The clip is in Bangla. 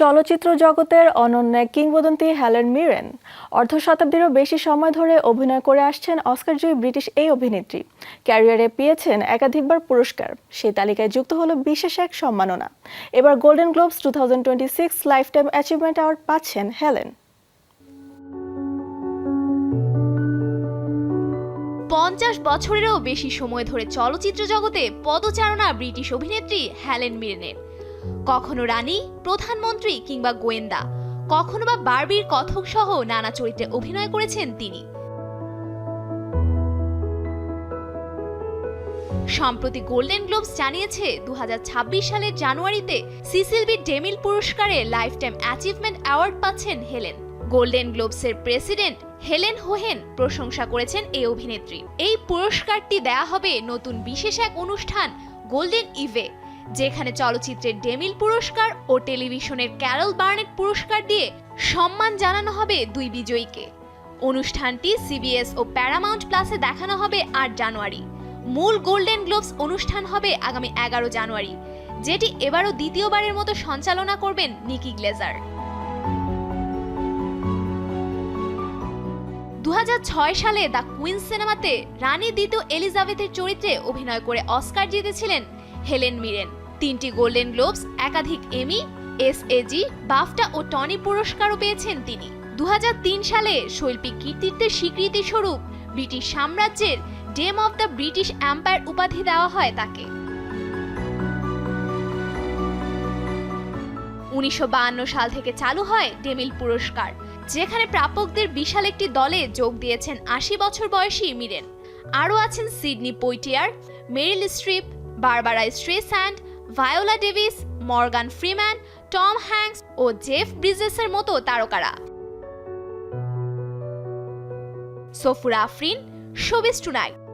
চলচ্চিত্র জগতের অনন্য কিংবদন্তি হ্যালেন মিরেন। অর্ধ শতাব্দীরও বেশি সময় ধরে অভিনয় করে আসছেন অস্কারজয়ী ব্রিটিশ এই অভিনেত্রী। ক্যারিয়ারে পেয়েছেন একাধিকবার পুরস্কার। সেই তালিকায় যুক্ত হলো বিশেষ এক সম্মাননা। এবার Golden Globes two thousand twenty six lifetime achievement award পাচ্ছেন হেলেন। পঞ্চাশ বছরেরও বেশি সময় ধরে চলচ্চিত্র জগতে পদচারণা ব্রিটিশ অভিনেত্রী হ্যালেন মিরেনের। কখনো রানী, প্রধানমন্ত্রী কিংবা গোয়েন্দা, কখনো বা বারবির কথক সহ নানা চরিত্রে অভিনয় করেছেন তিনি। সম্প্রতি গোল্ডেন গ্লোবস জানিয়েছে দু সালের জানুয়ারিতে সিসিল বি ডেমিল পুরস্কারে লাইফ টাইম অ্যাচিভমেন্ট অ্যাওয়ার্ড পাচ্ছেন হেলেন। গোল্ডেন গ্লোবসের প্রেসিডেন্ট হেলেন হোহেন প্রশংসা করেছেন এই অভিনেত্রী। এই পুরস্কারটি দেয়া হবে নতুন বিশেষ এক অনুষ্ঠান গোল্ডেন ইভে যেখানে চলচ্চিত্রের ডেমিল পুরস্কার ও টেলিভিশনের ক্যারল বার্নেট পুরস্কার দিয়ে সম্মান জানানো হবে দুই বিজয়ীকে। অনুষ্ঠানটি সিবিএস ও প্যারামাউন্ট প্লাসে দেখানো হবে আট জানুয়ারি। মূল গোল্ডেন গ্লোবস অনুষ্ঠান হবে আগামী এগারো জানুয়ারি, যেটি এবারও দ্বিতীয়বারের মতো সঞ্চালনা করবেন নিকি গ্লেজার। দু হাজার ছয় সালে দ্য কুইন্স সিনেমাতে রানী দ্বিতীয় এলিজাবেথের চরিত্রে অভিনয় করে অস্কার জিতেছিলেন হেলেন মিরেন। তিনটি গোল্ডেন গ্লোবস একাধিক Emmy S A G BAFTA O Tony পুরস্কারও পেয়েছেন তিনি। দু হাজার তিন সালে শৈল্পিক কৃতিত্বের স্বীকৃতি স্বরূপ ব্রিটিশ সাম্রাজ্যের Dame of the British Empire উপাধি দেওয়া হয় তাকে। উনিশশো বায়ান্ন সাল থেকে চালু হয় ডেমিল পুরস্কার, যেখানে প্রাপকদের বিশাল একটি দলে যোগ দিয়েছেন আশি বছর বয়সী মিরেন। আরও আছেন Sidney Poitier, Meryl Streep, Barbara Streisand Viola Davis Morgan Freeman Tom Hanks ও জেফ ব্রিজেসের মতো তারকারা। Safura Afrin showbiz tonight.